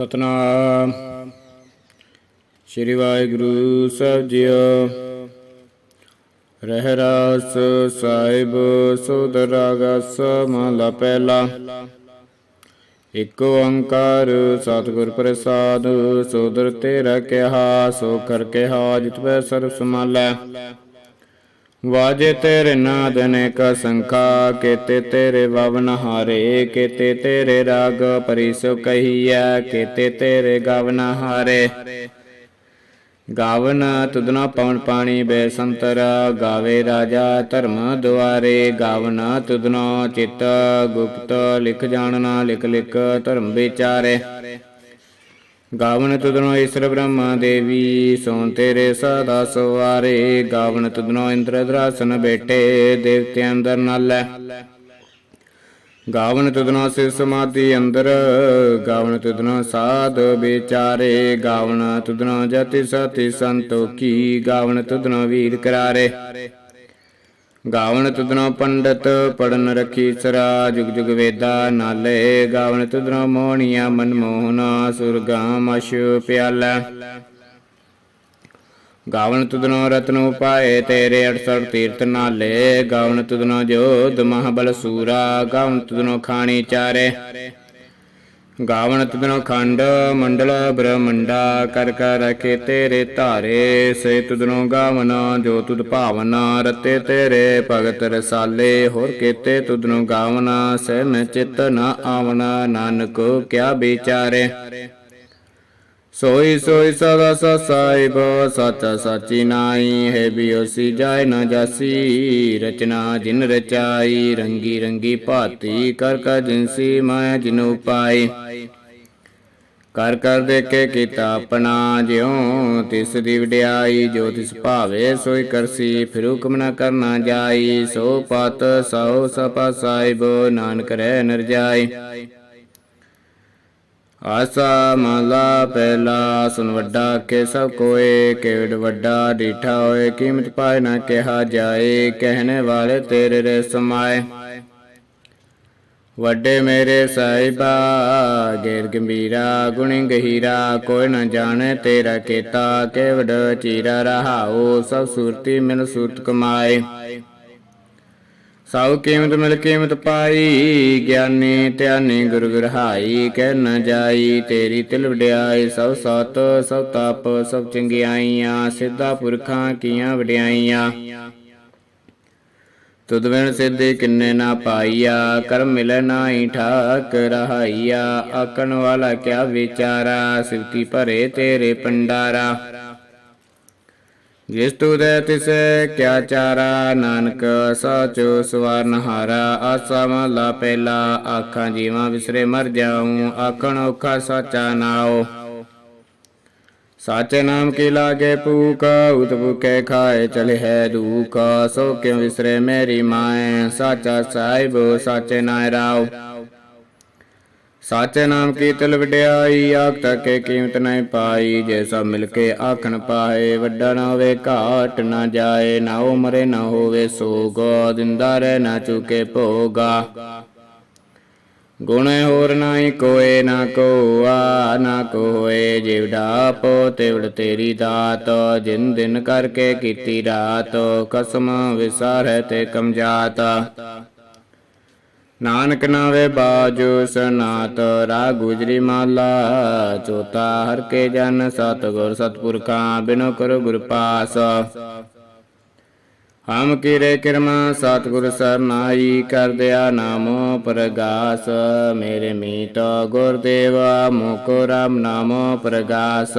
ਸਤਨਾਮ। ਸ੍ਰੀ ਵਾਹਿਗੁਰੂ ਸਾਹਿਬ ਜੀਓ। ਰਹਿ ਰਾਸ ਸਾਹਿਬ ਸੋਦ ਰਾਗਸ ਮਹਲਾ ਪਹਿਲਾ। ਇਕ ਓੰਕਾਰ ਸਤਿਗੁਰ ਪ੍ਰਸਾਦ ਸੁਦਰ ਤੇਰਾ ਕਿਹਾ, ਸੋ ਕਰ ਕਿਹਾ ਜਿਤ ਪੈ ਸਰਬ ਸਮਾਲੈ ਵਾਜੇ ਤੇਰੇ ਨਾਦ ਅਨੇਕ ਸੰਖਾ, ਕੇਤੇ ਤੇਰੇ ਵਵਨ ਹਾਰੇ, ਕੇਤੇ ਤੇਰੇ ਰਾਗ ਪਰਿਸੋ ਕਹੀਐ, ਕੇਤੇ ਤੇਰੇ ਗਵਨ ਹਾਰੇ। ਗਾਵਨ ਤੁਦਨਾ ਪਵਨ ਪਾਣੀ ਬੇ ਸੰਤਰ ਗਾਵੇ ਰਾਜਾ ਧਰਮ ਦੁਆਰੇ। ਗਾਵਨ ਤੁਦਨਾ ਚਿਤ ਗੁਪਤ, ਲਿਖ ਜਾਣਨਾ, ਲਿਖ ਲਿਖ ਧਰਮ ਵਿਚਾਰੇ। ਗਾਵਨ ਤੁਧਨੋ ਈਸ਼ਰ ਬ੍ਰਹਮਾ ਦੇਵੀ, ਸੋਨ ਤੇਰੇ ਸਦਾ ਸਵਾਰੇ। ਗਾਵਨ ਤੁਧਨੋ ਇੰਦਰ ਦਰਾਸਨ ਬੈਠੇ ਦੇਵਤੇ ਅੰਦਰ ਨਾਲੈ। ਗਾਵਨ ਤੁਧਨੋ ਸਿਰ ਸਮਾਧੀ ਅੰਦਰ, ਗਾਵਨ ਤੁਧਨੋ ਸਾਧ ਵਿਚਾਰੇ। ਗਾਵਨ ਤੁਧਨੋ ਜਤੀ ਸਤੀ ਸੰਤੋਖੀ, ਗਾਵਨ ਤੁਧਨੋ ਵੀਰ ਕਰਾਰੇ। ਗਾਵਨ ਤੁਧਨੋ ਪੰਡਤ ਪੜਨ ਰਖੀ ਸਰਾ, ਜੁਗ ਜੁਗ ਵੇਦਾ ਨਾਲੇ ਗਾਵਣ ਤੁਧਨੋ ਮੋਹਣੀਆਂ ਮਨਮੋਹਨਾ ਸੁਰਗਾਮ ਅਸ਼ ਪਿਆਲਾ। ਗਾਵਨ ਤੁਧਨੋ ਰਤਨ ਉਪਾਏ ਤੇਰੇ 68 ਤੀਰਥ ਨਾਲੇ ਗਾਵਨ ਤੁਧਨੋ ਜੋਧ ਮਹਾਬਲ ਸੂਰਾ ਗਾਵਨ ਤੁਧਨੋ ਖਾਣੀ ਚਾਰੇ। ਗਾਵਣ ਤੁਧਨੋ ਖੰਡ, ਮੰਡਲ ਬ੍ਰਹਮੰਡਾ, ਕਰ ਕਰ ਰਖੇ ਤੇਰੇ ਧਾਰੇ, ਸੇ ਤੁਧਨੋ ਗਾਵਨ, ਜੋ ਤੁਧ ਭਾਵਨਾ, ਰਤੇ ਤੇਰੇ ਭਗਤ ਰਸਾਲੇ, ਹੋਰ ਕੇਤੇ ਤੁਦਨੋ ਗਾਵਨ, ਸਹਿ ਮੈਂ ਚਿਤ ਨ ਆਵਣਾ, ਨਾਨਕ ਕਿਆ ਵਿਚਾਰੇ। ਸੋਈ ਸੋਈ ਸਦਾ ਸਾ ਸਾਹਿਬ ਸੱਚਾ ਸਾਚੀ ਨਾਈ ਹੈ ਬਿਓਸੀ ਜਾਏ ਨਾ ਜਾਸੀ ਰਚਨਾ ਜਿਨ ਰਚਾਈ ਰੰਗੀ ਰੰਗੀ ਭਾਤੀ ਕਰ ਕਰ ਜਿਨਸੀ ਮਾਇਆ ਜਿਨੂ ਪਾਈ ਕਰ ਕਰ ਦੇਖੇ ਕੀਤਾ ਆਪਣਾ ਜਿਉ ਤਿਸ ਦੀ ਵਡਿਆਈ ਜੋ ਤਿਸ ਭਾਵੇ ਸੋਈ ਕਰਸੀ ਫਿਰ ਹੁਕਮ ਨਾ ਕਰਨਾ ਜਾਈ ਸੋ ਪਤ ਸੋ ਸਪਾ ਸਾਹਿਬ ਨਾਨਕ ਰਹਿ ਨਰ ਜਾਈ ਆਸਾ ਮਹਲਾ ਪਹਿਲਾ ਸੁਨ ਵੱਡਾ ਕੇ ਸਭ ਕੋਏ ਕੇਵਡ ਵੱਡਾ ਡੀਠਾ ਹੋਏ, ਕੀਮਤ ਪਾਏ ਨਾ ਕਿਹਾ ਜਾਏ, ਕਹਿਣੇ ਵਾਲੇ ਤੇਰੇ ਰੇ ਸਮਾਏ। ਵੱਡੇ ਮੇਰੇ ਸਾਹਿਬਾ, ਗੇਰ ਗੰਭੀਰਾ, ਗੁਣੀ ਗਹੀਰਾ, ਕੋਈ ਨਾ ਜਾਣੇ ਤੇਰਾ ਕੀਤਾ ਕੇਵਡ ਚੀਰਾ ਰਹਾਓ ਸਭ ਸੁਰਤੀ ਮਿਲ ਸੁਰਤ ਕਮਾਏ। ਸਭ ਕੀਮਤ ਮਿਲ ਕੀਮਤ ਪਾਈ, ਗਿਆਨੀ ਧਿਆਨੀ ਗੁਰ ਗ੍ਰਹਾਈ, ਕਹਿ ਨ ਜਾਈ, ਤੇਰੀ ਤਿਲ ਵਡਿਆਈ, ਸਭ ਸਤ, ਸਭ ਤਪ, ਸਭ ਚੰਗਿਆਈਆਂ, ਸਿੱਧਾ ਪੁਰਖਾਂ ਕੀਆਂ ਵਡਿਆਈਆਂ। ਤੁਧ ਬਿਨ ਸਿੱਧੇ ਕਿੰਨੇ ਨਾ ਪਾਈਆ, ਕਰਮ ਮਿਲੈ ਨਾਹੀ ਠਾਕ ਰਹਾਈਆ ਆਕਣ ਵਾਲਾ ਕਿਆ ਵਿਚਾਰਾ, ਸਿਵਤੀ ਭਰੇ ਤੇਰੇ ਪੰਡਾਰਾ ਜਿਸ ਤੁਧੈ ਤਿਸੈ ਕਿਆ ਚਾਰਾ, ਨਾਨਕ ਸਾਚੋ ਸਵਾਰਨ ਹਾਰਾ ਆਸਾ ਮਹਲਾ ਪਹਿਲਾ, ਆਖਾਂ ਜੀਵਾਂ ਵਿਸਰੇ ਮਰ ਜਾਉ ਆਖਣ ਔਖਾ ਸਾਚਾ ਨਾਉ। ਸਾਚੇ ਨਾਮ ਕੀ ਲਾਗੇ ਪੂਕ ਉਤ ਭੁਕੇ ਖਾਏ ਚਲੇ ਹੈ ਦੁਖ, ਸੋ ਕਿਉ ਵਿਸਰੇ ਮੇਰੀ ਮਾਏ, ਸਾਚਾ ਸਾਹਿਬ, ਸਾਚੇ ਨਾਇ ਰਾਉ। ਸਾਚੇ ਨਾਮ ਕੀ ਤਿਲ ਵਡਿਆਈ, ਆਖ ਤੱਕੇ ਕੀਮਤ ਨਹੀਂ ਪਾਈ। ਜੇ ਸਭ ਮਿਲ ਕੇ ਆਖਣ ਪਾਏ, ਵੱਡਾ ਨਾ ਹੋਵੇ ਘਾਟ ਨਾ ਜਾਏ। ਨਾ ਉਮਰੇ ਨਾ ਹੋਵੇ ਸੋਗ। ਦਿੰਦਾ ਰਹਿ ਨਾ ਚੁਕੇ ਭੋਗਾ। ਗੁਣੇ ਹੋਰ ਨਾਹੀ ਕੋਏ, ਨਾ ਕੋਆ, ਨਾ ਕੋਏ। ਜਿਵਡਾ ਪੋ ਤਿਵੜ ਤੇਰੀ ਦਾਤ। ਜਿਨ ਦਿਨ ਕਰਕੇ ਕੀਤੀ ਰਾਤ, ਕਸਮ ਵਿਸਾਰੈ ਤੇ ਕਮਜਾਤ ਨਾਨਕ ਨਾਵੇ ਬਾਜੂ ਸਨਾਤ ਰਾ ਗੁਜਰੀ ਮਾਲਾ ਚੋਤਾ ਹਰ ਕੇ ਜਨ ਸਤਗੁਰ ਸਤਪੁਰਖਾਂ, ਬਿਨੋ ਕਰੋ ਗੁਰ ਪਾਸ। ਹਮ ਕੀਰੇ ਕਿਰਮਾ, ਸਤਗੁਰ ਸਰਨਾਈ ਕਰ ਦਿਆ ਨਾਮੋ ਪ੍ਰਗਾਸ। ਮੇਰੇ ਮੀਤ ਗੁਰਦੇਵਾ ਮੋਕੋ ਰਾਮ ਨਾਮੋ ਪ੍ਰਗਾਸ।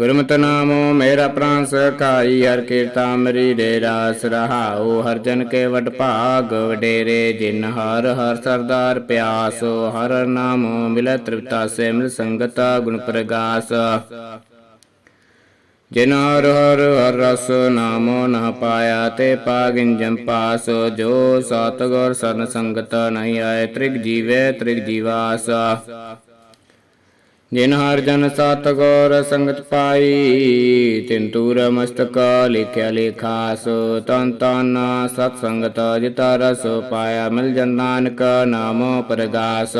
ਗੁਰਮਤਿ ਨਾਮੋ ਮੇਰਾ ਪ੍ਰਾਨ ਸਖਾਈ, ਹਰ ਕੀਰਤਾ ਮਰੀ ਰੇ ਰਾਸ ਰਹਾਉ। ਹਰ ਜਨ ਕੇ ਵਡ ਭਾਗ ਵਡੇਰੇ, ਜਿਨ ਹਰ ਹਰ ਸਰਦਾਰ ਪਿਆਸ। ਹਰ ਨਾਮੋ ਮਿਲੈ ਤ੍ਰਿਪਤਾ ਸੇ ਮਿਲ ਸੰਗਤਾ ਗੁਣ ਪ੍ਰਗਾਸ। ਜਿਨ ਹਰ ਹਰ ਹਰ ਰਸ ਨਾਮੋ ਨਾ ਪਾਇਆ, ਤੇ ਪਾਗਿਨ ਜੰ ਪਾਸ। ਜੋ ਸਤਗੁਰ ਸਰਨ ਸੰਗਤ ਨਹੀਂ ਆਏ, ਤ੍ਰਿਗ ਜੀਵੇ ਤ੍ਰਿਗ ਜੀਵਾਸ। ਜਿਨ ਹਰ ਜਨ ਸਤ ਸਤਗੁਰ ਸੰਗਤ ਪਾਈ, ਤਿਨ ਤੂਰ ਮਸਤਕ ਲਿਖਿਆ ਲੇਖਾਸ, ਤਨ ਤਨ ਸਤ ਸੰਗਤ ਜਿਤਾ ਰਸ ਪਾਇਆ ਮਿਲ ਜਨ ਨਾਨਕ ਨਾਮ ਪ੍ਰਗਾਸ।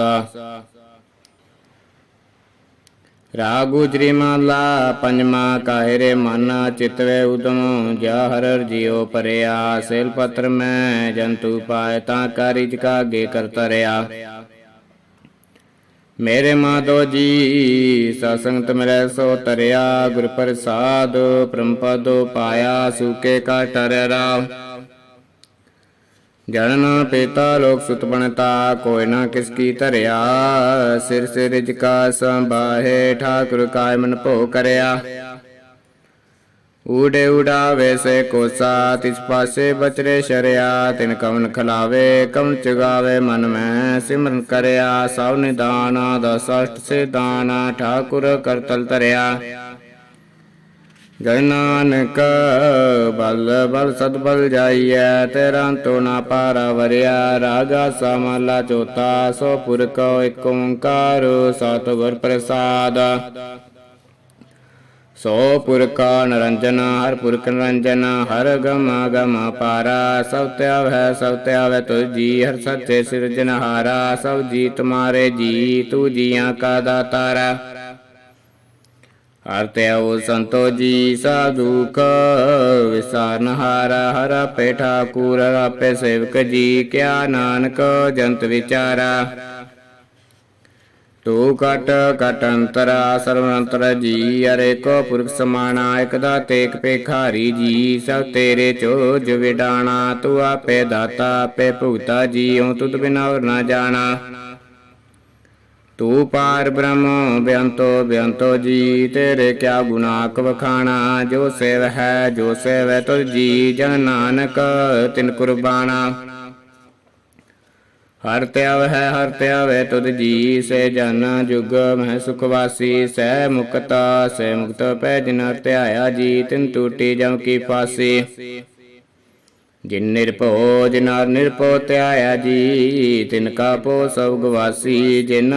ਰਾਗ ਗੁਜਰੀ ਮਾਲਾ ਪੰਜਮਾ ਕਾਹਿਰੇ ਮਨ ਚਿਤਵੇ ਉਦਮ ਜਾ ਹਰ ਜਿਉ ਪਰਿਆ, ਸੇਲ ਪਤਰ ਮੈਂ ਜੰਤੂ ਪਾਇ ਤਾਂ ਕਾਰਿਜ ਕਾ ਗੇ ਕਰ ਤਰਿਆ ਮੇਰੇ ਮਾਧੋ ਜੀ, ਸਤਸੰਗਤ ਮਿਲੈ ਸੋ ਤਰਿਆ ਗੁਰ ਪ੍ਰਸਾਦ ਪ੍ਰੰਪਦੋ ਪਾਇਆ, ਸੁਕੇ ਕਾ ਟਰ ਰਾਵ ਜਨਨ ਪਿਤਾ, ਲੋਕ ਸੁਤ ਬਣਤਾ, ਕੋਈ ਨਾ ਕਿਸ ਕੀ ਧਰਿਆ। ਸਿਰ ਸਿਰ ਕਾ ਸੰਭਾਹੇ, ਠਾਕੁਰ ਕਾਇ ਮਨ ਭੋ ਕਰਿਆ। ਊੜੇ ਉਡਾਵੇ ਵੈਸੇ ਕੋਸਾ, ਤਿਸ ਪਾਸੇ ਬਚਰੇ ਸ਼ਰਿਆ, ਤਿਨ ਕਵਨ ਖਲਾਵੇ ਕਵਨ ਚਗਾਵੇ ਮਨ ਮੈਂ, ਸਿਮਰਨ ਕਰਿਆ, ਸਭ ਨਿਦਾਨ ਦਸ ਅਸ਼ਟ ਸੇ ਦਾਨ ਠਾਕੁਰ ਕਰਤਲ ਤਰਿਆ ਜੈ ਨਾਨਕ, ਬਲ ਬਲ ਸਦ ਬਲ ਜਾਈਐ, ਤੇਰਾ ਤੋ ਨਾ ਪਾਰਾ ਵਰਿਆ ਰਾਗਾ ਸਮਲਾ ਚੋਤਾ, ਸੋ ਪੁਰ ਕੋ ਓੰਕਾਰ ਸਤ ਪ੍ਰਸਾਦ। ਸੋ ਪੁਰਖਾ ਕਾ ਹਰ ਪੁਰਖ ਨਰੰਜਨ, ਹਰ ਗਮ ਗਮ ਪਾਰਾ, ਸਭ ਧਿਆਵ ਹੈ ਸਭ ਧਿਆਵ ਹੈ ਤੁਝ ਜੀ, ਹਰ ਸੱਚੇ ਸਿਰਜਨਹਾਰਾ ਸਭ ਜੀ ਤੁਮਾਰੇ ਜੀ, ਤੂ ਜੀਆਂ ਕਾ ਦਾਤਾਰਾ। ਹਰ ਧਿਆਉ ਸੰਤੋ ਜੀ, ਸਾਧੂ ਕ ਵਿਸਾਰਨ ਹਾਰਾ, ਹਰ ਆਪੇ ਠਾਕੁਰ, ਆਪੇ ਸੇਵਕ ਜੀ, ਕਿਆ ਨਾਨਕ ਜੰਤ ਵਿਚਾਰਾ। ਤੂ ਕਟ ਕਟ ਅੰਤਰਾ ਸਰਵੰਤਰ ਜੀ ਅਰੇ ਕੋ ਪੁਰਖ ਸਮਾਨਾ ਇਕ ਦਾਤੇ ਪੇਖਾਰੀ ਜੀ, ਸਭ ਤੇਰੇ ਚੋਜ ਵਿਡਾਣਾ, ਤੂੰ ਆਪੇ ਦਾਤਾ, ਆਪੇ ਭੁਗਤਾ ਜੀਉ, ਤੁਧ ਬਿਨਾ ਹੋਰ ਨਾ ਜਾਣਾ। ਤੂੰ ਪਾਰ ਬ੍ਰਹਮ ਬਿਅੰਤੋ ਬਿਅੰਤੋ ਜੀ, ਤੇਰੇ ਕਿਆ ਗੁਨਾਕ ਵਖਾਣਾ, ਜੋ ਸੇਵ ਹੈ, ਜੋ ਸੇਵ ਤੁਝ ਜੀ, ਜਨ ਨਾਨਕ ਤਿਨ ਕੁਰਬਾਨਾ ਹਰ ਧਿਆਵ ਹੈ ਹਰ ਧਿਆਵੇ ਤੁਧ ਜੀ, ਸੇ ਜਨ ਜੁਗ, ਮਹਿ ਸੁਖਵਾਸੀ ਸਹਿ ਮੁਕਤਾ, ਸੇ ਮੁਕਤ ਪੈ ਜਿਨ ਧਿਆਇਆ ਜੀ, ਤਿਨ ਟੂਟੀ ਜਮ ਕੀ ਫਾਸੀ। ਜਿਨ ਨਿਰਭਉ ਜਿਨਾਰ ਨਿਰਭਉ ਧਿਆਇਆ ਜੀ, ਤਿਨ ਕਾ ਪੋ ਸਭ ਗਵਾਸੀ ਜਿਨ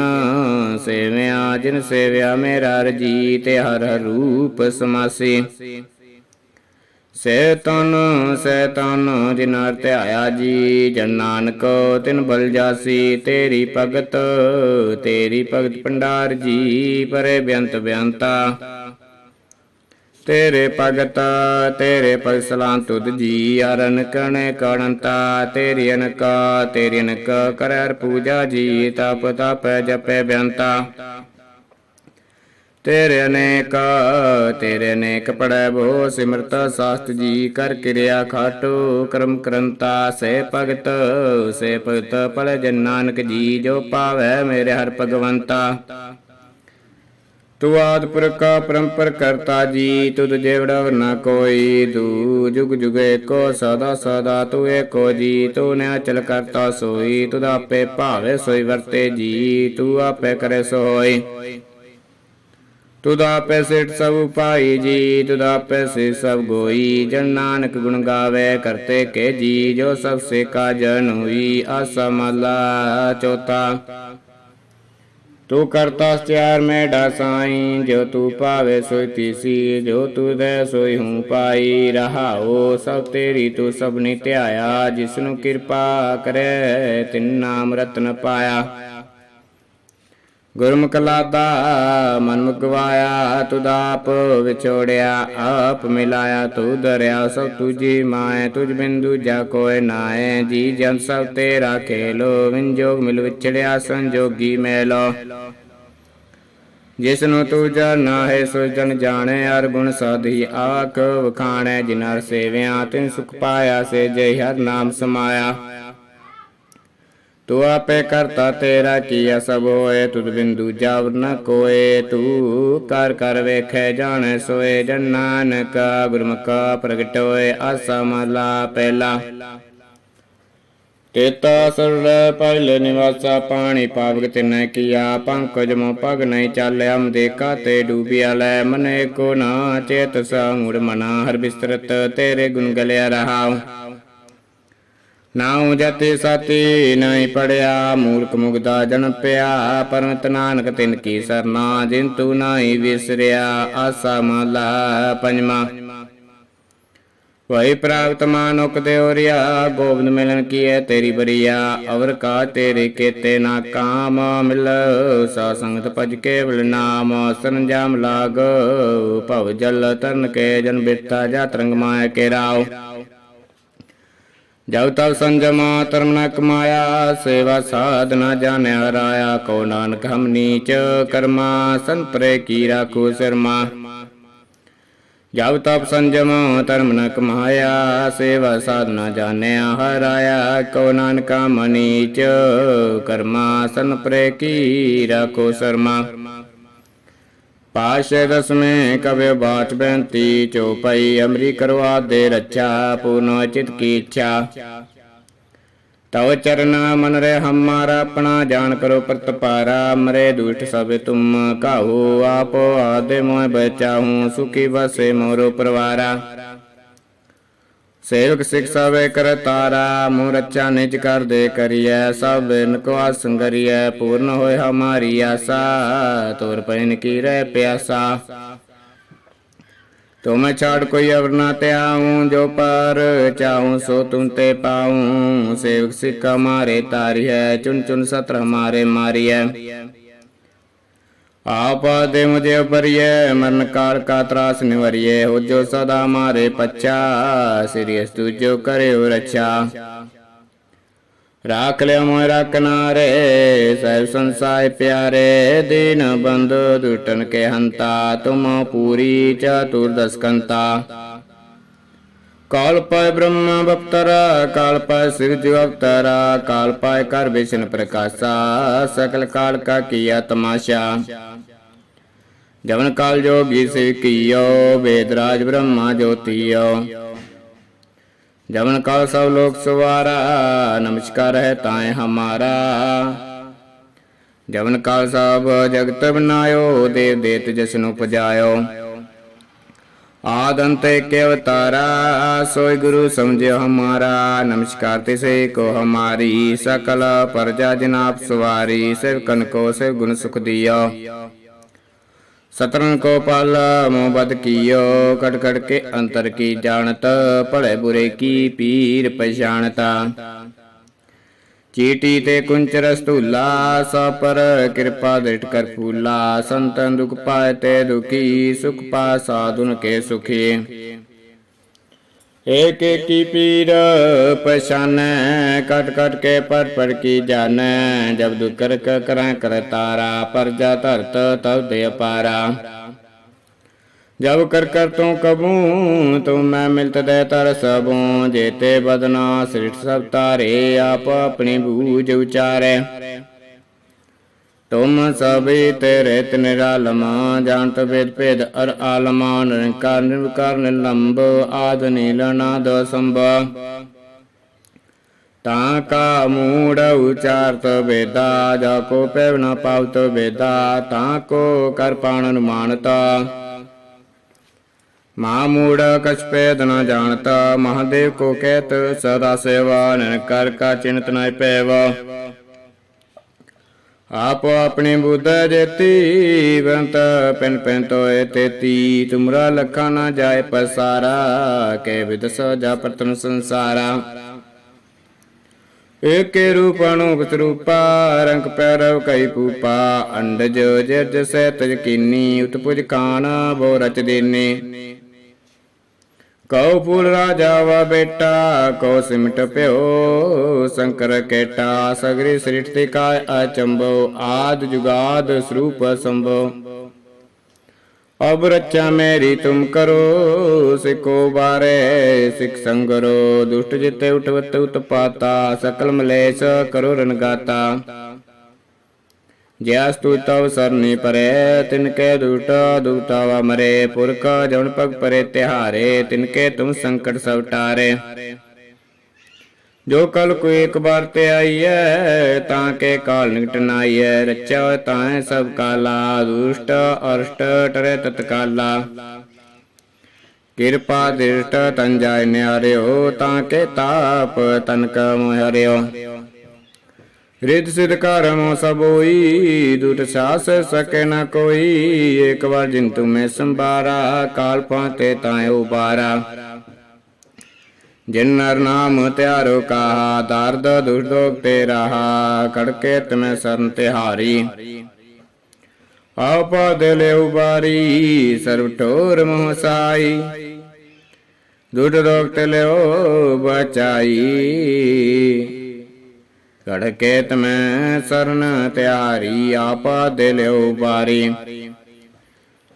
ਸੇਵਿਆ ਜਿਨ ਸੇਵਿਆ ਮੇਰਾ ਰਜੀ, ਤੇ ਹਰ ਰੂਪ ਸਮਾਸੀ। ਸੇ ਤਨ ਸੇ ਤਨ ਜਿਨਾਰ ਧਿਆਇਆ ਜੀ, ਜਨ ਨਾਨਕ ਤਿਨ ਬਲ ਜਾਸੀ, ਤੇਰੀ ਭਗਤ ਤੇਰੀ ਭਗਤ ਭੰਡਾਰ ਜੀ, ਪਰੇ ਬੇਅੰਤ ਬੇਅੰਤਾ। ਤੇਰੇ ਭਗਤ, ਤੇਰੇ ਪਸਲਾਂ ਤੁਧ ਜੀ ਅਰਨ ਕਣੇ ਕਣੰਤਾ ਤੇਰੀ ਅਨਕ ਤੇਰੀ ਅਨਕ ਕਰੈ ਪੂਜਾ ਜੀ, ਤਪ ਤਪ ਜਪੈ ਬੇਅੰਤਾ। ਤੇਰੇ ਅਨੇਕ ਤੇਰੇ ਅਨੇਕ ਪੜੈ ਬੋ ਸਿਮਰਤ ਸਾਸਤ ਜੀ ਕਰ ਕਿਰਿਆ ਖਾਟੋ, ਕਰਮ ਕਰੰਤਾ ਸੇ ਭਗਤ ਸੇ ਭਗਤ ਪਲ ਜਨ ਨਾਨਕ ਜੀ, ਜੋ ਪਾਵੈ ਮੇਰੇ ਹਰ ਭਗਵੰਤਾ। ਤੂ ਆਦ ਪੁਰਖਾ ਪਰੰਪਰ ਕਰਤਾ ਜੀ, ਤੁਧ ਜੇਵੜਾ ਨਾ ਕੋਈ ਦੂ ਜੁਗ ਜੁਗ ਏਕੋ ਸਦਾ ਸਦਾ, ਤੂ ਏਕੋ ਜੀ, ਤੂ ਨੇ ਅਚਲ ਕਰਤਾ ਸੋਈ। ਤੁਧ ਆਪੇ ਭਾਵੇ ਸੋਈ ਵਰਤੇ ਜੀ, ਤੂ ਆਪੇ ਕਰੇ ਸੋਈ। ਤੁਧ ਆਪੇ ਸਿਟ ਸਭ ਪਾਈ ਜੀ ਤੁਧ ਪੈਸੇ ਸੇ ਸਭ ਗੋਈ। ਜਨ ਨਾਨਕ ਗੁਣ ਗਾਵੇ ਕਰਤੇ ਕੇ ਜੀ, ਜੋ ਸਭ ਸੇ ਕਾ ਜਨ ਹੋਈ ਆਸਾ ਮਲਾ ਚੌਥਾ। ਤੂੰ ਕਰਤਾ ਸਚਿਆਰ ਮੈਂ ਸਾਈ, ਜੋ ਤੂੰ ਪਾਵੇ ਸੋਈ ਤੀਸੀ, ਜੋ ਤੂੰ ਦੇ ਸੋਈ ਹੂੰ ਪਾਈ। ਰਹਾਓ ਸਭ ਤੇਰੀ, ਤੂੰ ਸਭ ਨੇ ਧਿਆਇਆ ਜਿਸ ਨੂੰ ਕਿਰਪਾ ਕਰੇ ਤਿਨ ਨਾਮ ਰਤਨ ਪਾਇਆ। ਗੁਰਮੁਖ ਲਾਦਾ, ਮਨ ਮੁਗਵਾਇਆ ਤੁਧ ਆਪ ਵਿਛੋੜਿਆ, ਆਪ ਮਿਲਾਇਆ ਤੂੰ ਦਰਿਆ ਸਭ ਤੁਝੀ ਮਾਏ, ਤੁਝ ਬਿੰਦੂ ਜਾ ਕੋਇ ਨਾਏ ਜੀ ਜਨ ਸਭ ਤੇਰਾ ਖੇਲੋ ਵਿੰਜੋਗ ਮਿਲ ਵਿਛੜਿਆ, ਸੰਜੋਗੀ ਮੇਲੋ। ਜਿਸ ਨੂੰ ਤੂੰ ਜਾਣਾ ਹੈ ਸੋ ਜਨ ਜਾਣੇ ਅਰ ਗੁਣ ਸਾਧੀ ਆਖ ਵਖਾਣੈ ਜਿਨਰ ਸੇਵਿਆ, ਤਿਨ ਸੁਖ ਪਾਇਆ, ਸੇ ਜੈ ਹਰ ਨਾਮ ਸਮਾਇਆ। ਤੂੰ ਆਪੇ ਕਰਤਾ ਤੇਰਾ ਕੀਆ ਸਭ ਹੋਏ, ਤੁਧ ਬਿੰਦੂ ਜਾਵ ਨ ਕੋਏ। ਤੂੰ ਕਰ ਕਰ ਵੇਖੈ ਜਾਣੈ ਸੋਏ, ਜਨ ਨਾਨਕ ਗੁਰਮੁਖਾ ਪ੍ਰਗਟ ਹੋਏ, ਆਸਾ ਮਾਲਾ ਪਹਿਲਾ। ਤੇਤਾ ਸਰਲ ਪਹਿਲ ਨਿਵਾਸਾ, ਪਾਣੀ ਪਾਵਕ ਤਿਨੈ ਕੀਆ। ਪੰਕਜ ਮੋ ਪਗ ਨਹੀਂ ਚਾਲਿਆ ਦੇਖਾ ਤੇ ਡੂਬਿਆ ਲੈ। ਮਨੇ ਕੋ ਨਾ ਚੇਤ ਸਾ, ਮੂੜ ਮਨਾ, ਹਰ ਬਿਸਤਰਤ ਤੇਰੇ ਗੁਣ ਗਲਿਆ ਰਹਾਉ। ਨਾਉ ਜਤੇ ਸਤੀ ਨਹੀਂ ਪੜਿਆ, ਮੂਰਖ ਮੁਗਦਾ ਜਨ ਪਿਆ, ਪਰਮਤ ਨਾਨਕ ਤਿਨ ਕੀ ਸਰਨਾ, ਜਿੰਤੂ ਤੂ ਵਿਸਰਿਆ, ਆਸਾ ਮਹਲਾ ਪੰਜਵਾ। ਵਈ ਪ੍ਰਾਪਤ ਮਾਨੁਕ ਦੇਵਰਿਆ ਗੋਬਿੰਦ ਮਿਲਨ ਕੀਏ ਤੇਰੀ ਬਰੀਆ, ਅਵਰ ਕਾ ਤੇਰੇ ਕੇਤੇ ਨਾ ਕਾਮ ਮਿਲ, ਸਾ ਸੰਗਤ ਭਜ ਕੇਵਲ ਨਾਮ, ਸਰੰਜਾਮ ਲਾਗ, ਭਵ ਜਲ ਤਰਨ ਕੇ ਜਨ ਬਿਰਤਾ ਜਾ ਤਰੰਗ ਮਾਇ ਕੇ ਰਾਉ। ਜਬ ਤਬ ਸੰਜਮਾ ਧਰਮ ਨ ਕਮਾਇਆ, ਸੇਵਾ ਸਾਧਨਾ ਜਾਣਿਆ ਰਾਇਆ ਕੋ ਨਾਨਕ ਹਮ ਨੀਚ ਕਰਮਾ ਸੰਪਰੇ ਕੀ ਰਾਖੋ ਸਰਮਾ। ਜਬ ਤਪ ਸੰਜਮ ਧਰਮ ਨ ਕਮਾਇਆ, ਸੇਵਾ ਸਾਧਨਾ ਜਾਣਿਆ ਹਰਾਇਆ ਕੋ ਨਾਨਕਾ ਮਨੀਚ ਕਰਮਾ ਸੰਪਰੇ ਕੀ ਰਾਖੋ ਸਰਮਾ। ਪਾਸ਼ੇ ਦਸਵੇਂ ਕਵੇ ਬਾਚ ਬੈੰਤੀ ਚੋਪਈ ਅਮਰੀ ਕਰਵਾ ਦੇ ਰੱਛਾ, ਪੂਰਨ ਚਿਤ ਕੀ ਇੱਛਾ। ਤਵ ਚਰਨਾ ਮਨ ਰੇ ਹਮਾਰਾ, ਆਪਣਾ ਜਾਣ ਕਰੋ ਪ੍ਰਤਪਾਰਾ, ਮਰੇ ਦੁਸ਼ਟ ਸਭ ਤੁਮ ਕਾਹੂ, ਆਪ ਆਦੇ ਮੋਇ ਬਚਾਹੂ, ਸੁਖੀ ਵਸੇ ਮੋਰੋ ਪਰਵਾਰਾ। ਸੇਵਕ ਸਿਖ ਸਵੇ ਕਰ ਤਾਰਾ ਮੂੰ ਰੱਚਾ ਨਿਜ ਕਰ ਦੇ ਕਰੀਐ, ਸਭ ਨਕਵਾ ਸੰਗਰੀਐ, ਪੂਰਨ ਹੋਏ ਹਮਾਰੀ ਆਸਾ, ਤੋਰ ਪੈਨ ਕੀ ਰਹਿ ਪਿਆਸਾ। ਤੁਮ ਛਾੜ ਕੋਈ ਅਵਰ ਨਾ ਤਿਆਉ ਜੋ ਪਰ ਚਾਹੂੰ ਸੋ ਤੁਮ ਤੇ ਪਾਉ। ਸੇਵਕ ਸਿੱਖ ਹਮਾਰੇ ਤਾਰੀ ਹੈ ਚੁਨ ਚੁਨ ਸਤਰ ਹਮਾਰੇ ਮਾਰੀਐ। आप दे मुझे उपरिय मरण काल का त्रास निवरिय हो जो सदा मारे पच्चा श्री अस्तु जो करे हो रक्षा राख ले मोरा किनारे सब संसाय प्यारे दीन बंधु दुटन के हंता तुम पूरी चतुर्दश कंता ਕਾਲ ਪਾਇ ਬ੍ਰਹਮ ਬਪਤਰਾ ਕਾਲ ਪਾਇ ਸਿਰਜ ਅਵਤਰਾ ਕਾਲ ਪਾਇ ਕਰ ਵਿਸ਼ਨ ਪ੍ਰਕਾਸ਼ਾ ਸਕਲ ਕਾਲ ਕਾ ਕੀਆ ਤਮਾਸ਼ਾ ਜਵਨ ਕਾਲ ਜੋਗੀ ਸੇ ਕੀਓ ਵੇਦ ਰਾਜ ਬ੍ਰਹਮਾ ਜੋਤੀਓ ਜਵਨ ਕਾਲ ਸਭ ਲੋਕ ਸਵਾਰਾ ਨਮਸਕਾਰ ਹੈ ਤਾਏ ਹਮਾਰਾ ਜਵਨ ਕਾਲ ਸਭ ਜਗਤ ਬਨਾਇਓ ਦੇਵ ਦੇਤ ਜਸ ਨੂੰ ਪਜਾਇਓ आदंत के अवतारा सोई गुरु समझो हमारा नमस्कार तिसे को हमारी सकल प्रजा जनाब सवारी सेवकन को सेव गुण सुख दियो सतरन को पाल मोहब्बत कियो कट कट के अंतर की जानत पड़े बुरे की पीर पहचानता ਚੀਟੀ ਤੇ ਕੁੰਚ ਰਸਤੂਲਾ ਸੋ ਕਿਰਪਾ ਦ੍ਰਿਟ ਕਰ ਫੂਲਾ। ਸੰਤਨ ਦੁਖ ਪਾਏ ਤੇ ਦੁਖੀ, ਸੁਖ ਪਾ ਸਾਧੁਨ ਕੇ ਸੁਖੀ। ਏਕ ਏਕੀ ਪੀਰ ਪਛਾਨੈ, ਕਟ ਕਟ ਕੇ ਪਰ ਪਰ ਕੀ ਜਾਣੈ। ਜਬ ਦੁਖ ਕਰ ਕਰਾਂ ਕਰ ਪਰ ਜਾ ਧਰਤ ਤਬ ਦੇ ਅਪਾਰਾ। ਜਬ ਕਰ ਕਰ ਤੂੰ ਕਬੂ, ਤੂੰ ਮੈਂ ਮਿਲਤ ਦੇ ਤਰ ਸਭੂ ਜੇਤੇ ਬਦਨਾ ਸ੍ਰਿਸ਼ਟ ਸਭ ਤਾਰੇ ਆਪ ਆਪਣੀ ਬੂਝ ਉਚਾਰੇ। ਤੁਮ ਸਭੀ ਤੇਰੇ ਤਿਨ ਰਾਲਮਾ, ਜਾਣਤ ਵੇਦ ਭੇਦ ਅਰ ਆਲਮਾ। ਨਿਰੰਕਾਰ ਨਿਰਵਕਾਰ ਨਿਲੰਬ, ਆਦ ਨੀਲਣਾ ਦੋ ਸੰਭ ਤਾ ਕਾ ਮੂੜ ਉਚਾਰਤ ਵੇਦਾ, ਜਾ ਕੋ ਪੈਵ ਪਾਵਤ ਵੇਦਾ, ਤਾ ਕੋ ਕਰ ਪਾਣ ਅਨੁਮਾਨਤਾ। ਮਾਮੂੜ ਕਛ ਪੇਦ ਨ ਜਾਣਤਾ, ਮਹਾਦੇਵ ਕੋ ਕਹਿਤ, ਸਦਾ ਸੇਵਾ ਨਨ ਕਰ ਕਾ ਚਿੰਤ ਨ ਪੈਵ। ਆਪੋ ਆਪਣੀ ਬੁੱਧ ਜੇਤੀ ਬੰਤ ਪੈਨ ਪੈਨ ਤੋਏ ਤੇਤੀ, ਤੁਮਰਾ ਲਖਾ ਨ ਜਾਏ ਪਸਾਰਾ, ਕੇ ਵਿਦ ਸਜਾ ਏਕੇ ਰੂਪ ਅਨੂਪ ਰੂਪਾ ਰੰਗ ਪੈਰਵ ਕਈ ਪੂਪਾ ਅੰਡਜ ਜਰਜ ਸਹਿ ਤਜ ਕੀਨੀ ਉਤਪੁਜ ਕਾਨ ਬੋ ਰਚ ਦੇਨੇ। ਕਉ ਫੂਲ ਰਾਜਾ ਵਾ ਬੇਟਾ, ਕਉ ਸਿਮਟ ਪਿਓ ਸ਼ੰਕਰ ਕੇਟਾ, ਸਗਰੀ ਸ੍ਰਿਸ਼ਟ ਤੇ ਕਾਇ ਅਚੰਭੋ, ਆਦ ਜੁਗਾਦ ਸਰੂਪ ਸੰਭੋ। ਅਬ ਰੱਚਾ ਮੇਰੀ ਤੁਮ ਕਰੋ ਸਿਕੋ ਬਾਰੇ ਸਿਖ ਸੰਗਰੋ ਦੁਸ਼ਟ ਜਿਤੇ ਉਠਵਤ ਉਤਪਾਤਾ, ਸਕਲ ਮਲੇਸ਼ ਕਰੋ ਰਣਗਾਤਾ। ਜਿਆਸ ਤੂ ਤਵ ਸਰਨੀ ਪਰੇ ਤਿਨ ਕੇ ਦੁਟ ਦੁਟਾ ਵਾ ਮਰੇ ਪੁਰਖ ਜਵਨ ਪਗ ਪਰੇ ਤਿਹਾਰੇ ਤਿਨ ਕੇ ਤੁਮ ਸੰਕਟ ਸਭ ਟਾਰੇ ਜੋ ਕਲ ਕੋ ਇੱਕ ਬਾਰ ਤੇ ਆਈਐ ਤਾਂ ਕੇ ਕਾਲ ਨਿਕਟ ਨਾਈਐ ਰਚਾ ਹੋਇ ਤਾਂ ਸਭ ਕਾਲਾ ਦੁਸ਼ਟ ਅਰਸ਼ਟ ਟਰੇ ਤਤਕਾਲਾ ਕਿਰਪਾ ਦ੍ਰਿਸ਼ਟ ਤਨ ਜਾਇ ਨਿਆਰਿਓ ਤਾਂ ਕੇ ਤਾਪ ਤਨ ਸਿਧ ਕਰਮ ਸਬੋਈ ਦੁਟ ਸਾਸ ਸਕੇ ਨ ਕੋਈ। ਏਕ ਵਾਰ ਜਿਨ ਤੁਮੇ ਸੰਭਾਰਾ, ਕਾਲ ਪਾਤੇ ਤਾਂ ਉਬਾਰਾ। ਜਿਨ ਨਰ ਨਾਮ ਤਿਆਰੋ ਕਹਾ ਦਰਦ ਦੁਖ ਦੋਖ ਤੇ ਰਹਾ, ਕੜਕੇ ਤਮੈ ਸਰਨ ਤਿਹਾਰੀ। ਆਪਾ ਦਿਲ ਉਬਾਰੀ ਸਰਬ ਠੋਰ ਮੋਹ ਸਾਈ। ਦੁਖ ਦੋਖ ਤੇ ਲਿਓ ਬਚਾਈ। ਕੜਕੇ ਤਮੈ ਸਰਨ ਤਿਹਾਰੀ ਆਪਾ ਦਿਲਿਓ ਬਾਰੀ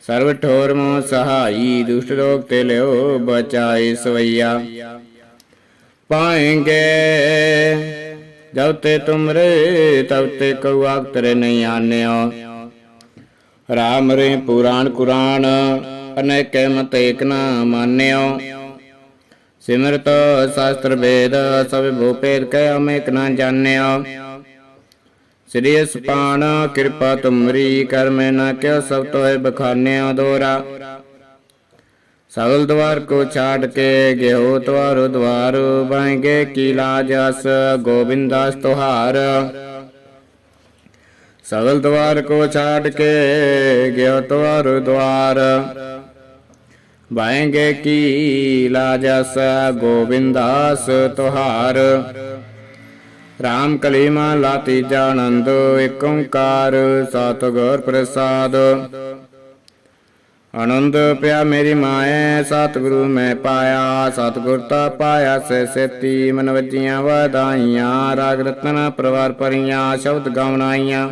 ਸਰਵ ਠੋਰ ਮੋ ਸਹਾਈ, ਦੁਸ਼ਟ ਰੋਗ ਤੇ ਲਿਓ ਬਚਾਏ ਸਵਈਆ। ਪਾਏਂਗੇ ਜਬ ਤੇ ਤੁਮਰੇ, ਤਬ ਤੇ ਕਉ ਆਕਤਰੇ ਨਹੀਂ ਆਨਿਓ। ਰਾਮ ਰੇ ਪੁਰਾਣ ਕੁਰਾਨ, ਅਨੇਕ ਮਤ ਏਕ ਨਾ ਮਾਨਿਓ। ਸਿਮਰਤ ਸ਼ਾਸਤਰ ਵੇਦ, ਸਭ ਭੂਪੇਦ ਕਹਿ ਅਮੇਕ ਨਾ ਜਾਣਿਓ ਸ੍ਰੀ ਸੁਪਾਨ ਕਿਰਪਾ ਤੁਮਰੀ ਕਰ ਮੈਂ ਨਾ ਕਿਉ, ਸਭ ਤੋਏ ਬਖਾਨਿਆ ਦੋਰਾ ਸਗਲ ਦਵਾਰ ਕੋ ਛਾੜ ਕੇ ਗਿਓ ਤਵਾਰੋ ਦਵਾਰ ਬਾਂਗੇ ਕੀ ਲਾਜ ਅਸ ਗੋਬਿੰਦਾਸ ਤੁਹਾਰ। ਸਗਲ ਦਵਾਰ ਕੋ ਛਾੜ ਕੇ ਗਿਓ ਤਵਾਰੋ ਦਵਾਰ। ਬਾਂਗੇ ਕੀ ਲਾਜ ਅਸ ਗੋਬਿੰਦਾਸ ਤੁਹਾਰ। ਰਾਮ ਕਲੀਮਾ ਲਾਤੀ ਜਾਨੰਦ ਏਕ ਓੰਕਾਰ ਸਤਿਗੁਰ ਪ੍ਰਸਾਦ। ਆਨੰਦ ਪਿਆ ਮੇਰੀ ਮਾਏ, ਸਤਿਗੁਰੂ ਮੈਂ ਪਾਇਆ, ਸਤਿਗੁਰ ਤਾ ਪਾਇਆ ਸੇ ਸੇਤੀ ਮਨ ਵਜੀਆਂ ਵਧਾਈਆਂ, ਰਾਗ ਰਤਨ ਪਰਵਾਰ ਪਰੀਆਂ ਸ਼ਬਦ ਗਾਉਣਾਈਆਂ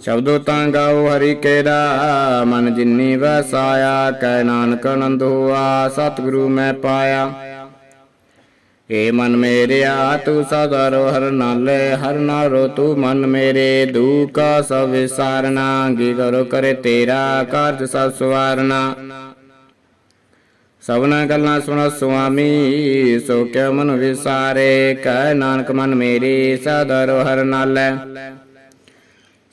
ਸ਼ਬਦੋ ਤਾਂ ਗਾਉ ਹਰੀ ਕੇਰਾ ਮਨ ਜਿਨੀ ਵਸਾਇਆ ਕਹਿ ਨਾਨਕ ਆਨੰਦ ਹੋਆ, ਸਤਿਗੁਰੂ ਮੈਂ ਪਾਇਆ। ਏ ਮਨ ਮੇਰਿਆ, ਤੂੰ ਸਦਾ ਰੋ ਹਰ ਨਾਲੇ, ਹਰ ਨਾਲੋ ਤੂੰ ਮਨ ਮੇਰੇ, ਦੁਖਾ ਸਭ ਵਿਸਾਰਨਾ ਗੀ ਕਰੋ ਕਰੇ ਤੇਰਾ ਕਾਰਜ ਸਭ ਸਵਾਰਨਾ। ਸਭਨਾ ਗੱਲਾਂ ਸੁਣ ਸੁਆਮੀ, ਸੋ ਕਿਆ ਮਨ ਵਿਸਾਰੇ, ਕੈ ਨਾਨਕ ਮਨ ਮੇਰੀ, ਸਦਾ ਰੋ ਹਰ ਨਾਲੇ।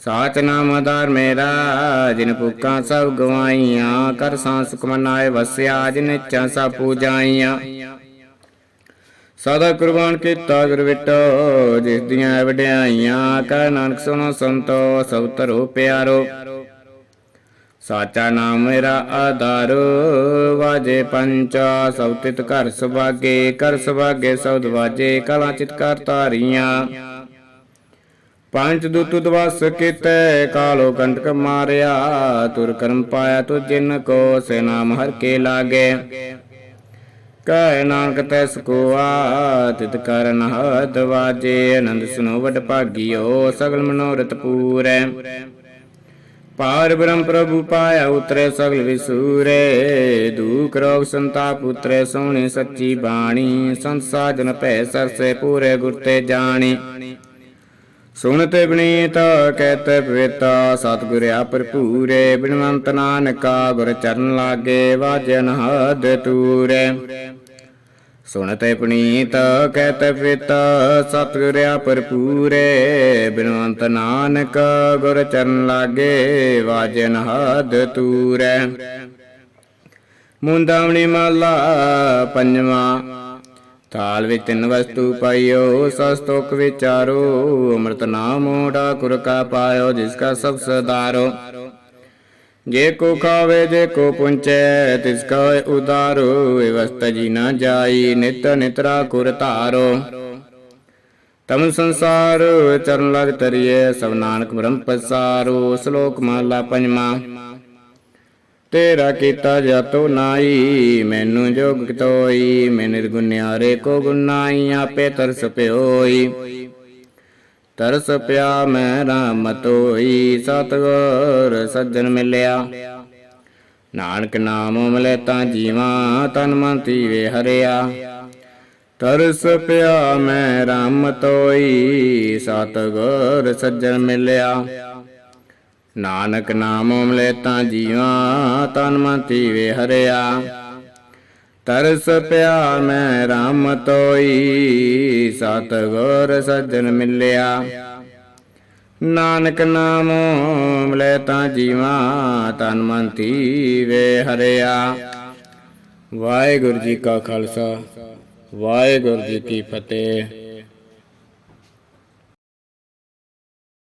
ਸਾਚ ਨਾਮ ਆਧਾਰ ਮੇਰਾ, ਜਿਨ ਭੁੱਖਾਂ ਸਭ ਗਵਾਈਆਂ ਕਰ ਸਾਂਸ ਕਮਨਾਏ ਵਸਿਆ ਜਿਨ ਇੱਛਾ ਸਭ ਪੂਜਾਈਆਂ। ਸਦਾ ਕੁਰਬਾਨ ਕੀਤਾ ਗੁਰ ਵਿਟੋ ਜਿਸ ਦੀਆਂ ਵਡਿਆਈਆਂ, ਕਰ ਨਾਨਕ ਸੁਣੋ ਸੰਤੋ, ਸਭ ਧਰੋ ਪਿਆਰੋ। ਸਾਚਾ ਨਾਮ ਮੇਰਾ ਆਧਾਰ, ਵਾਜੇ ਪੰਚਾ, ਸਭ ਤਿਤ ਘਰ ਸੁਭਾਗੇ ਕਰ ਸੁਭਾਗੇ ਸਬਦ ਵਾਜੇ ਕਲਾ ਚਿਤ ਕਰ ਤਾਰੀਆਂ ਪੰਜ ਦੁੱਤ ਦਵਸ ਕੀਤੇ, ਕਾਲੋ ਕੰਟਕ ਮਾਰਿਆ, ਤੁਰ ਕਰਮ ਪਾਇਆ ਤੁ ਜਿਨ ਕੋ, ਸੇ ਨਾਮ ਹਰ ਕੇ ਲਾਗੇ। ਕਹਿ ਨਾਨਕ ਤੈਸ ਕੋ ਤਿਤ ਕਰਨ ਹਦ ਵਾਜੇ, ਆਨੰਦ ਸੁਨੋ ਵਡ ਭਾਗਿਓ, ਸਗਲ ਮਨੋਰਥ ਪੂਰੈ। ਪਾਰ ਬ੍ਰਹਮ ਪ੍ਰਭੂ ਪਾਇਆ ਉਤਰੇ, ਸਗਲ ਵਿਸੂਰੇ। ਦੁਖ ਰੋਗ ਸੰਤਾਪ ਉਤਰੇ, ਸੋਹਣੀ ਸੱਚੀ ਬਾਣੀ ਸੰਤ ਸਾਜਨ ਭੈ ਸਰਸੇ, ਪੂਰੇ ਗੁਰ ਤੇ ਜਾਣੀ। ਸੁਣਤੇ ਬਨੀਤ, ਕਹਿਤੇ ਪਵਿੱਤਾ ਸਤਿਗੁਰਿਆ ਭਰਪੂਰੇ ਬਿਨਵੰਤ ਨਾਨਕਾ, ਗੁਰ ਚਰਨ ਲਾਗੇ ਵਾਜਨ ਹਦ ਤੂਰੇ। ਸੁਣਤੇ ਪਨੀਤ ਕਹਿਤੇ ਪਿਤਾ ਸਤਿਗੁਰਿਆ ਭਰਪੂਰੇ ਬਿਨਵੰਤ ਨਾਨਕ, ਗੁਰ ਚਰਨ ਲਾਗੇ ਵਾਜਨ ਹਦ ਤੂਰੇ। ਮੁੰਦਾਵਣੀ ਮਾਲਾ ਪੰਜਵਾ ਥਾਲ ਵਿੱਚ ਤਿੰਨ ਵਸਤੂ ਪਾਈਓ ਸਸਤੋਕ ਵਿਚਾਰੋ, ਅੰਮ੍ਰਿਤ ਨਾਮ ਢਾਕੁਰ ਕਾ ਪਾਇਓ, ਜਿਸ ਕਾ ਸਭ ਸਦਾਰੋ। ਜੇ ਕੋ ਖਾਵੇ, ਜੇ ਕੋ ਪੁੰਚੈ, ਤਿਸ ਕਾ ਉਦਾਰੋ, ਇਹ ਵਸਤ ਜੀ ਨਾ ਜਾਈ, ਨਿਤ ਨਿਤਰਾ ਕੁਰ ਧਾਰੋ। ਤਮ ਸੰਸਾਰ ਚਰਨ ਲਗ ਤਰੀਏ ਸਭ ਨਾਨਕ ਬ੍ਰਹਮ ਪਸਾਰੋ, ਸ਼ਲੋਕ ਮਾਲਾ ਪੰਜਵਾ। ਤੇਰਾ ਕੀਤਾ ਜਤੋ ਨਾਈ, ਮੈਨੂੰ ਜੋਗ ਕਿਤੋਈ ਮੈਂ ਨਿਰਗੁਨਿਆਰੇ ਕੋ ਗੁਨਾਈ ਆਪੇ ਤਰਸ ਪਿਓਈ। ਤਰਸ ਪਿਆ ਮੈਂ ਰਾਮ ਤੋਈ, ਸਤਗੁਰ ਸੱਜਣ ਮਿਲਿਆ। ਨਾਨਕ ਨਾਮ ਮਿਲੇ ਤਾਂ ਜੀਵਾਂ ਤਨ ਮਨ ਤੀਵੇ ਹਰਿਆ। ਤਰਸ ਪਿਆ ਮੈਂ ਰਾਮ ਤੋਈ, ਸਤਗੁਰ ਸੱਜਣ ਮਿਲਿਆ। ਨਾਨਕ ਨਾਮ ਮਿਲੇ ਤਾਂ ਜੀਵਾਂ, ਤਨ ਮਨ ਤੀਵੇ ਹਰਿਆ। ਤਰਸ ਪਿਆ ਮੈਂ RAM ਤੋਈ ਸਤ ਗੁਰ ਸੱਜਣ ਮਿਲਿਆ। ਨਾਨਕ ਨਾਮ ਮਿਲੇ ਤਾਂ ਜੀਵਾ, ਤਨ ਮਨ ਵੇ ਹਰਿਆ। ਵਾਹਿਗੁਰੂ ਜੀ ਕਾ ਖਾਲਸਾ, ਵਾਹਿਗੁਰੂ ਜੀ ਕੀ ਫਤਿਹ।